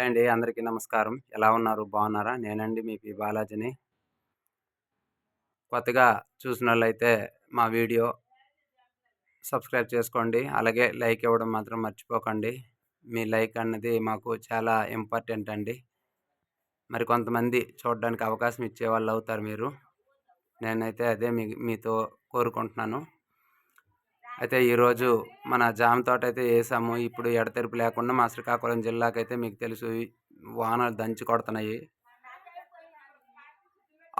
Hi అండి. అందరికీ నమస్కారం. ఎలా ఉన్నారు? బాగున్నారా? నేనండి మీ పి. బాలాజీని. కొత్తగా చూసిన వాళ్ళైతే మా వీడియో సబ్స్క్రైబ్ చేసుకోండి. అలాగే లైక్ ఇవ్వడం మాత్రం మర్చిపోకండి. మీ లైక్ అన్నది మాకు చాలా ఇంపార్టెంట్ అండి. మరి కొంతమంది చూడడానికి అవకాశం ఇచ్చే వాళ్ళు అవుతారు మీరు. నేనైతే అదే మీ మీతో కోరుకుంటున్నాను. అయితే ఈరోజు మన జామ తోట అయితే వేసాము ఇప్పుడు ఎడతెరిపి లేకుండా మా శ్రీకాకుళం జిల్లాకైతే మీకు తెలుసు వానలు దంచి కొడుతున్నాయి.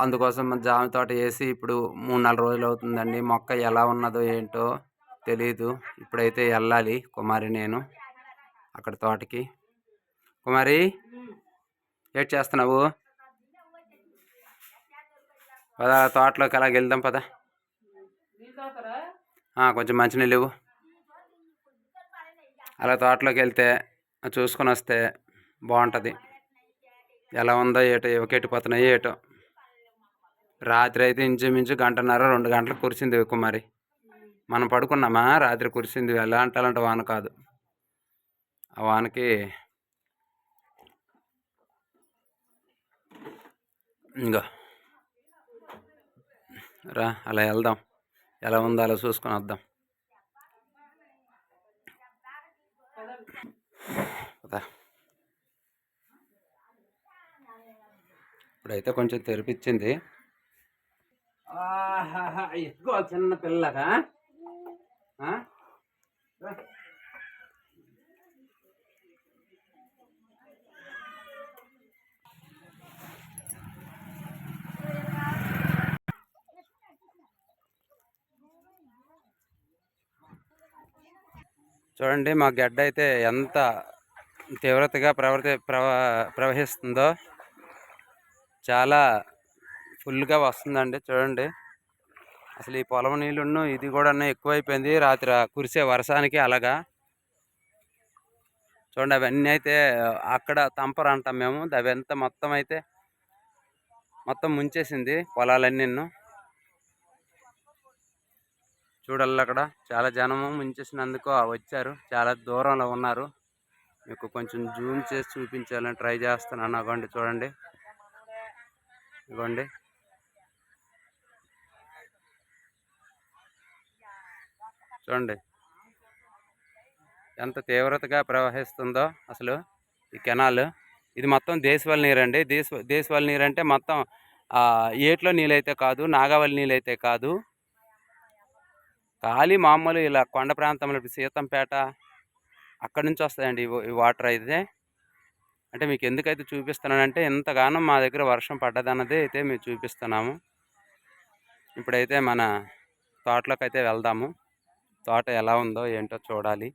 అందుకోసం మన జామ తోట వేసి ఇప్పుడు మూడు నాలుగు రోజులు అవుతుందండి. మొక్క ఎలా ఉన్నదో ఏంటో తెలీదు. ఇప్పుడైతే వెళ్ళాలి కుమారి నేను అక్కడ తోటకి. కుమారి ఏట్ చేస్తున్నావు? పద తోటలోకి అలాగ వెళ్దాం పదా. కొంచెం మంచినీళ్ళు ఇవ్వు. అలా తోటలోకి వెళ్తే చూసుకొని వస్తే బాగుంటుంది. ఎలా ఉందో ఏటో ఎవకెట్టిపోతున్నాయి ఏటో. రాత్రి అయితే ఇంచుమించు గంటన్నర రెండు గంటలకు కురిసింది కుమారి మనం పడుకున్నామా? రాత్రి కురిసింది. ఎలా అంటాలంటే వాన కాదు. ఆ వానకి ఇంకా రా అలా వెళ్దాం. ఎలా ఉందో అలా చూసుకొని వద్దాం. ఇప్పుడైతే కొంచెం తెరిపించింది. ఎక్కువ చిన్న పిల్లగా. చూడండి మా గడ్డ అయితే ఎంత తీవ్రతగా ప్రవర్తి ప్రవ ప్రవహిస్తుందో చాలా ఫుల్గా వస్తుందండి చూడండి. అసలు ఈ పొలం నీళ్ళును ఇది కూడా ఎక్కువైపోయింది. రాత్రి కురిసే వర్షానికి అలాగా. చూడండి అవన్నీ అయితే అక్కడ తంపర అంటాం మేము. అవంతా మొత్తం అయితే మొత్తం ముంచేసింది పొలాలన్నీ. చూడాలి అక్కడ. చాలా జనము ముంచేసినందుకు వచ్చారు. చాలా దూరంలో ఉన్నారు. మీకు కొంచెం జూమ్ చేసి చూపించాలని ట్రై చేస్తున్నాను. అగోండి చూడండి. ఇవ్వండి చూడండి. ఎంత తీవ్రతగా ప్రవహిస్తుందో అసలు ఈ కెనాల్. ఇది మొత్తం దేశవాళి నీరు అండి దేశ దేశవాళి నీరు అంటే మొత్తం ఏట్లో నీళ్ళైతే కాదు నాగావళి నీళ్ళైతే కాదు. ఖాళీ మామూలు ఇలా కొండ ప్రాంతంలో సీతంపేట అక్కడి నుంచి వస్తాయండి ఈ వాటర్ అయితే. అంటే మీకు ఎందుకైతే చూపిస్తున్నానంటే ఎంతగానో మా దగ్గర వర్షం పడ్డదన్నది అయితే మేము చూపిస్తున్నాము. ఇప్పుడైతే మన తోటలోకి అయితే వెళ్దాము. తోట ఎలా ఉందో ఏంటో చూడాలి.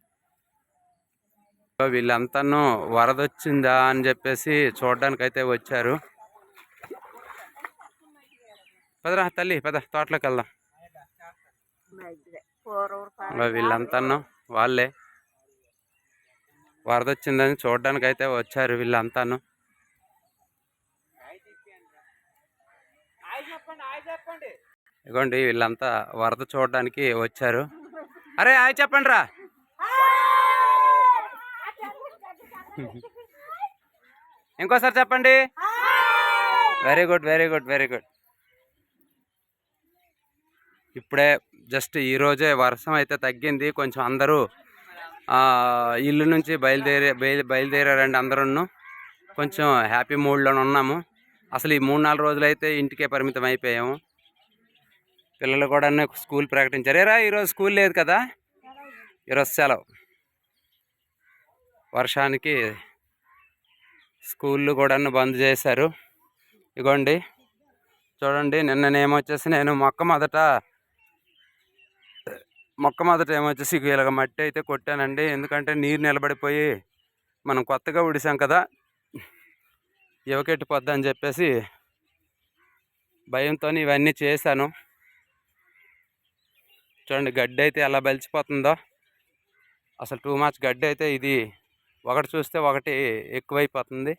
వీళ్ళంతాను వరదొచ్చిందా అని చెప్పేసి చూడడానికి అయితే వచ్చారు. పదరా తల్లి పద తోటలోకి వెళ్దాం. వీళ్ళంతాను వాళ్ళే వరద వచ్చిందని చూడడానికి అయితే వచ్చారు వీళ్ళంతాను ఇగోండి వీళ్ళంతా వరద చూడడానికి వచ్చారు. అరే హాయ్ చెప్పండి రా. ఇంకోసారి చెప్పండి. Very good very good very good. ఇప్పుడే జస్ట్ ఈరోజే వర్షం అయితే తగ్గింది. కొంచెం అందరూ ఇల్లు నుంచి బయలుదేరే బయలుదేరారండి అందరూ కొంచెం హ్యాపీ మూడ్లో ఉన్నాము. అసలు ఈ మూడు నాలుగు రోజులు అయితే ఇంటికే పరిమితం అయిపోయాము. పిల్లలు కూడా స్కూల్ ప్రకటించారు. ఏరా ఈరోజు స్కూల్ లేదు కదా? ఈరోజు సెలవు. వర్షానికి స్కూళ్ళు కూడా బంద్ చేశారు. ఇగోండి చూడండి నిన్ననేమొచ్చేసి నేను మొక్క మొదట మొక్క మొదట ఏమొచ్చేసి ఇలాగ మట్టి అయితే కొట్టానండి. ఎందుకంటే నీరు నిలబడిపోయి మనం కొత్తగా ఉడిసాం కదా యువకెట్టిపోద్ది అని చెప్పేసి భయంతో ఇవన్నీ చేశాను. చూడండి గడ్డి అయితే ఎలా బలిచిపోతుందో. అసలు టూ మచ్ గడ్డి అయితే ఇది ఒకటి చూస్తే ఒకటి ఎక్కువైపోతుంది.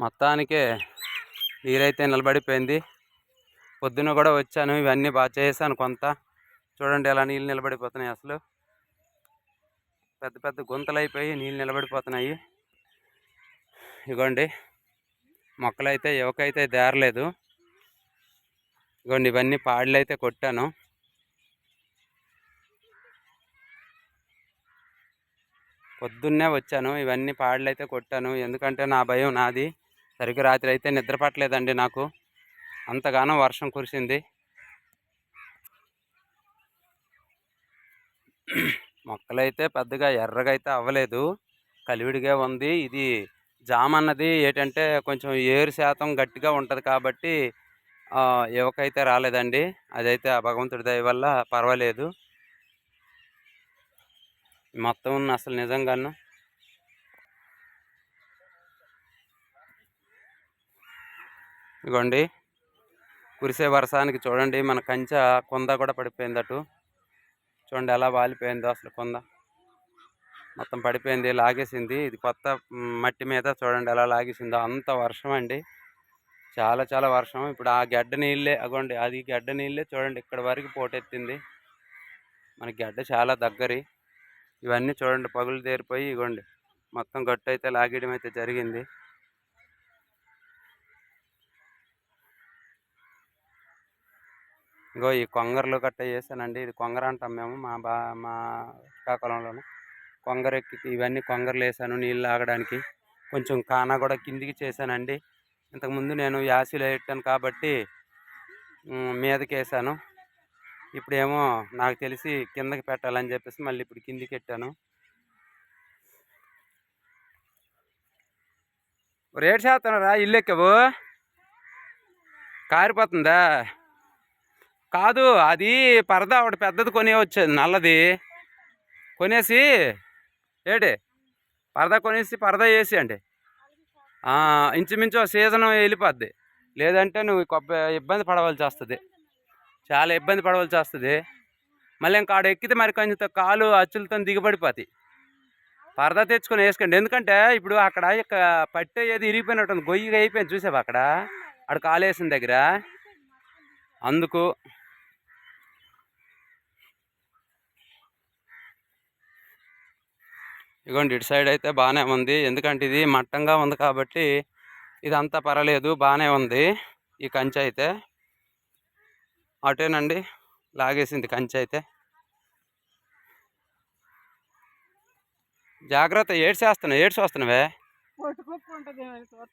మొత్తానికే నీరైతే నిలబడిపోయింది. పొద్దున కూడా వచ్చాను ఇవన్నీ బాగా చేశాను కొంత. చూడండి ఎలా నీళ్ళు నిలబడిపోతున్నాయి అసలు. పెద్ద పెద్ద గుంతలు అయిపోయి నీళ్ళు నిలబడిపోతున్నాయి. ఇగోండి మొక్కలైతే యువకైతే దేరలేదు. ఇగోండి ఇవన్నీ పాడలు అయితే కొట్టాను. పొద్దున్నే వచ్చాను ఇవన్నీ పాడలు అయితే కొట్టాను. ఎందుకంటే నా భయం నాది. సరిగ్గా రాత్రి అయితే నిద్రపట్టలేదండి నాకు. అంతగానో వర్షం కురిసింది. మొక్కలైతే పెద్దగా ఎర్రగా అయితే అవ్వలేదు. కలివిడిగా ఉంది. ఇది జామ అన్నది ఏంటంటే కొంచెం ఏరు శాతం గట్టిగా ఉంటుంది కాబట్టి యువకైతే రాలేదండి. అదైతే ఆ భగవంతుడి దయ వల్ల పర్వాలేదు. మొత్తం అసలు నిజంగాను ఇగోండి. కురిసే వర్షానికి చూడండి మన కంచె కొంద కూడా పడిపోయింది అటు. చూడండి ఎలా వాలిపోయిందో అసలు కొంద. మొత్తం పడిపోయింది లాగేసింది. ఇది కొత్త మట్టి మీద చూడండి ఎలా లాగేసిందో. అంత వర్షం అండి. చాలా చాలా వర్షం. ఇప్పుడు ఆ గడ్డ నీళ్ళే అగోండి అది గడ్డ నీళ్ళే చూడండి ఇక్కడ వరకు పోటెత్తింది. మన గడ్డ చాలా దగ్గరి. ఇవన్నీ చూడండి పగులు తేరిపోయి ఇగోండి. మొత్తం గట్టు అయితే లాగేయడం అయితే జరిగింది. ఇగో ఈ కొంగరలు గట్ట వేసానండి ఇది కొంగర అంటాం మేము మా బా మా శ్రీకాకుళంలోనే. కొంగరెక్కి ఇవన్నీ కొంగరలు వేసాను నీళ్ళు ఆగడానికి కొంచెం కానా కూడా కిందికి చేశానండి. ఇంతకుముందు నేను యాసిలో పెట్టాను కాబట్టి మీదకి వేసాను ఇప్పుడేమో నాకు తెలిసి కిందకి పెట్టాలని చెప్పేసి మళ్ళీ ఇప్పుడు కిందికి పెట్టాను రేట్ రా ఇల్లు ఎక్కవు? కారిపోతుందా? కాదు అది పరద ఒకటి పెద్దది కొనే వచ్చేది నల్లది. కొనేసి ఏటి? పరద కొనేసి పరద వేసి అండి. ఇంచుమించు సీజన్ వెళ్ళిపోద్ది. లేదంటే నువ్వు ఇబ్బంది పడవలసి వస్తుంది. చాలా ఇబ్బంది పడవలసి వస్తుంది. మళ్ళీ ఇంకా ఆడ ఎక్కితే మరి కొంచెం కాలు అచ్చులతో దిగబడిపోతాయి. పరదా తెచ్చుకొని వేసుకోండి. ఎందుకంటే ఇప్పుడు అక్కడ ఇక పట్టే ఏది ఇరిగిపోయినట్టు గొయ్యిగా అయిపోయింది. చూసావు అక్కడ? అక్కడ కాలు వేసిన దగ్గర. అందుకు ఇగోండి ఇటు సైడ్ అయితే బాగానే ఉంది. ఎందుకంటే ఇది మట్టంగా ఉంది కాబట్టి ఇదంతా పర్వాలేదు బాగానే ఉంది ఈ కంచె అయితే. అటేనండి లాగేసింది కంచె అయితే. జాగ్రత్త ఏడ్చేస్తున్నావు ఏడ్చి వస్తున్నావే?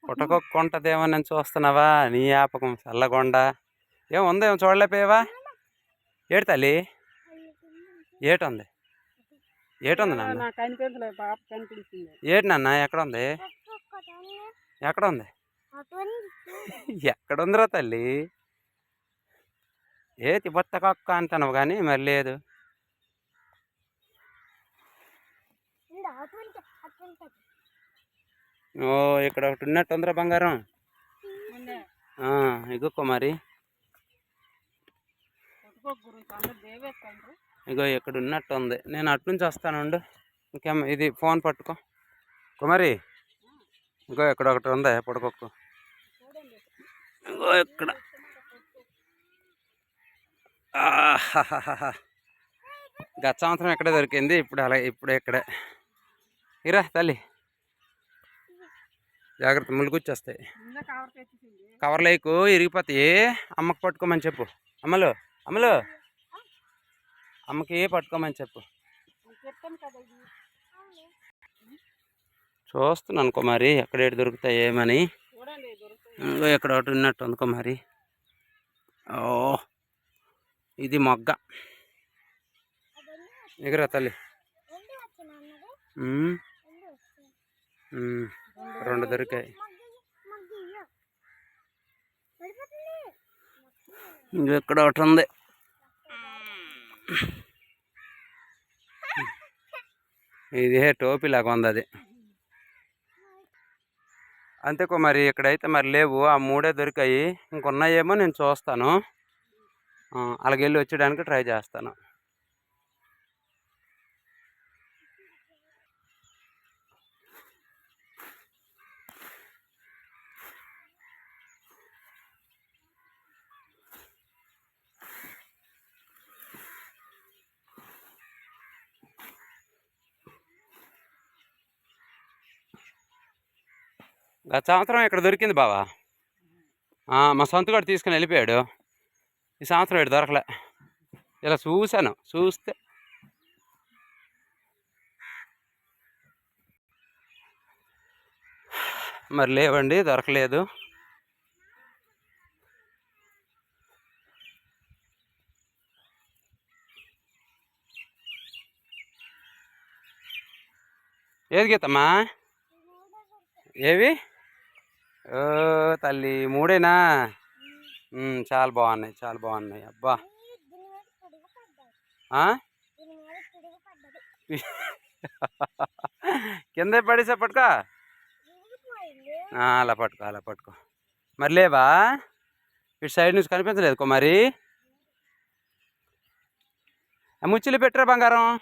పుట్టకొక్కుంటదేమో నేను చూస్తున్నావా? నీ ఆపకం చల్లగొండ. ఏముందేమో చూడలేపోయావా ఏడు తల్లి ఏటుంది? ఏటుంది నాన్న? ఏటి నాన్న ఎక్కడ ఉంది ఎక్కడ ఉంది ఎక్కడ ఉందిరా తల్లి? ఏతి బొత్త కక్క అంటాను కానీ మరి లేదు. ఓ ఇక్కడ ఒకటి ఉన్నట్టు ఉందిరా బంగారం ఇగో మరి ఇగో ఇక్కడ ఉన్నట్టు ఉంది నేను అటు నుంచి వస్తాను ఇంకేం ఇది ఫోన్ పట్టుకో. కుమారి ఇంకో ఇక్కడ ఒకటి ఉంది పడుకోకు. ఇంకో ఇక్కడ. గత సంవత్సరం ఎక్కడే దొరికింది ఇప్పుడు అలా ఇప్పుడు ఇక్కడే. ఇరా తల్లి. జాగ్రత్త ములుగుచ్చేస్తాయి. కవర్ లేకు ఇరిగిపోతాయి. అమ్మకు పట్టుకోమని చెప్పు. అమ్మలు అమ్మలు అమ్మకి పట్టుకోమని చెప్పు. చూస్తున్నాను కుమారి ఎక్కడ దొరుకుతాయి ఏమని. ఎక్కడ ఒకటి ఉన్నట్టు ఉంది కుమారి. ఓ ఇది మొగ్గ. ఎగరా తల్లి. రెండు దొరికాయి. ఇంకెక్కడ ఒకటి ఉంది. ఇది టోపీ లాగా ఉంది అది. అంతే మరి ఇక్కడైతే మరి లేవు. ఆ మూడే దొరికాయి. ఇంకున్నాయేమో నేను చూస్తాను. అలాగెళ్ళి వచ్చేయడానికి ట్రై చేస్తాను. గత సంవత్సరం ఇక్కడ దొరికింది బావా. మా సొంత కూడా తీసుకుని వెళ్ళిపోయాడు. ఈ సంవత్సరం ఇటు దొరకలే. ఇలా చూశాను చూస్తే. మరి లేవండి దొరకలేదు. ఏది గీతమ్మా? ఏవి? ఓ తల్లి మూడేనా? చాలా బాగున్నాయి చాలా బాగున్నాయి. అబ్బా. ఆ? కింద పడేసా పట్టుకో. అలా పట్టుకో అలా పట్టుకో. మరి లేవా? ఇటు సైడ్ నుంచి కనిపించలేదు కుమారి ఆ ముచ్చిలు పెట్టరా బంగారం?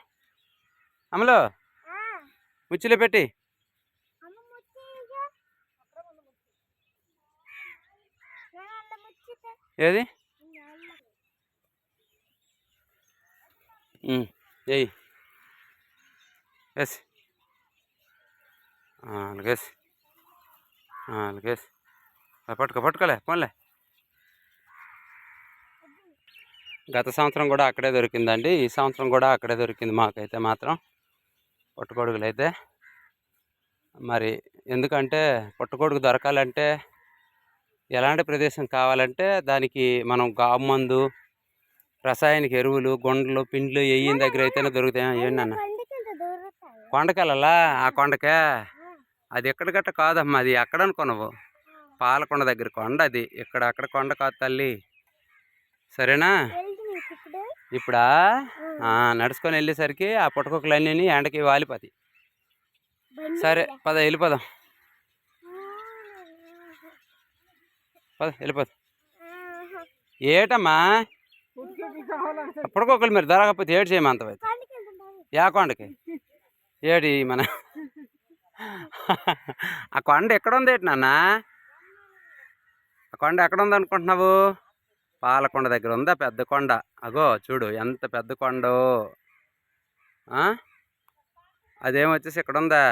అమలు. ముచ్చిలు పెట్టి. ఏది? ఏయ్. ఎస్ అలాగేసి అలాగేసి పట్టుకో పట్టుకోలే పోన్లే. గత సంవత్సరం కూడా అక్కడే దొరికిందండి ఈ సంవత్సరం కూడా అక్కడే దొరికింది మాకైతే మాత్రం. పుట్టగొడుగులు అయితే మరి ఎందుకంటే పుట్టగొడుగు దొరకాలంటే ఎలాంటి ప్రదేశం కావాలంటే దానికి మనం గాము మందు రసాయనిక ఎరువులు గుండలు పిండ్లు వేయిన దగ్గర అయితేనే దొరుకుతాయి. ఏంటన్న కొండకెళ్ళాలా? ఆ కొండకే? అది ఎక్కడ గట్ట కాదమ్మా అది ఎక్కడ అనుకున్నావు? పాలకొండ దగ్గర కొండ అది. ఇక్కడ అక్కడ కొండ కాదు తల్లి. సరేనా? ఇప్పుడా. నడుచుకొని వెళ్ళేసరికి ఆ పుట్టకొక్కలన్నీ ఎండకి వాలిపోతాయి. సరే పద వెళ్ళిపోదాం. పద వెళ్ళిపోదాం. ఏటమ్మా? పుట్టకొక్కలు మీరు దొరకకపోతే ఏడు చేయమంతవైతే. యా కొండకి. ఏడి మన? ఆ కొండ ఎక్కడ ఉంది ఏంటి నాన్న? ఆ కొండ ఎక్కడ ఉంది అనుకుంటున్నావు పాలకొండ దగ్గర ఉందా పెద్ద కొండ? అగో చూడు ఎంత పెద్ద కొండో? అదేమొచ్చేసి ఇక్కడ ఉందా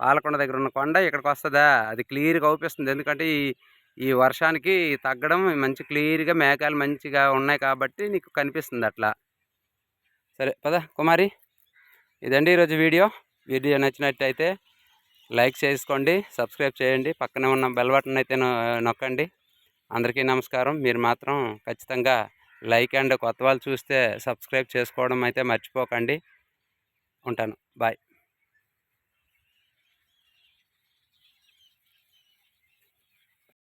పాలకొండ దగ్గర ఉన్న కొండ ఇక్కడికి వస్తుందా అది క్లియర్గా అవుపిస్తుంది ఎందుకంటే ఈ ఈ వర్షానికి తగ్గడం మంచి క్లియర్గా మేఘాలు మంచిగా ఉన్నాయి కాబట్టి నీకు కనిపిస్తుంది అట్లా. సరే పద కుమారి. ఇదండి ఈరోజు వీడియో. వీడియో నచ్చినట్టయితే లైక్ చేసుకోండి సబ్స్క్రైబ్ చేయండి. పక్కనే ఉన్న బెల్ బటన్ అయితే నొక్కండి. అందరికీ నమస్కారం. మీరు మాత్రం ఖచ్చితంగా లైక్ అండ్ కొత్త వాళ్ళు చూస్తే సబ్స్క్రైబ్ చేసుకోవడం అయితే మర్చిపోకండి. ఉంటాను. బాయ్.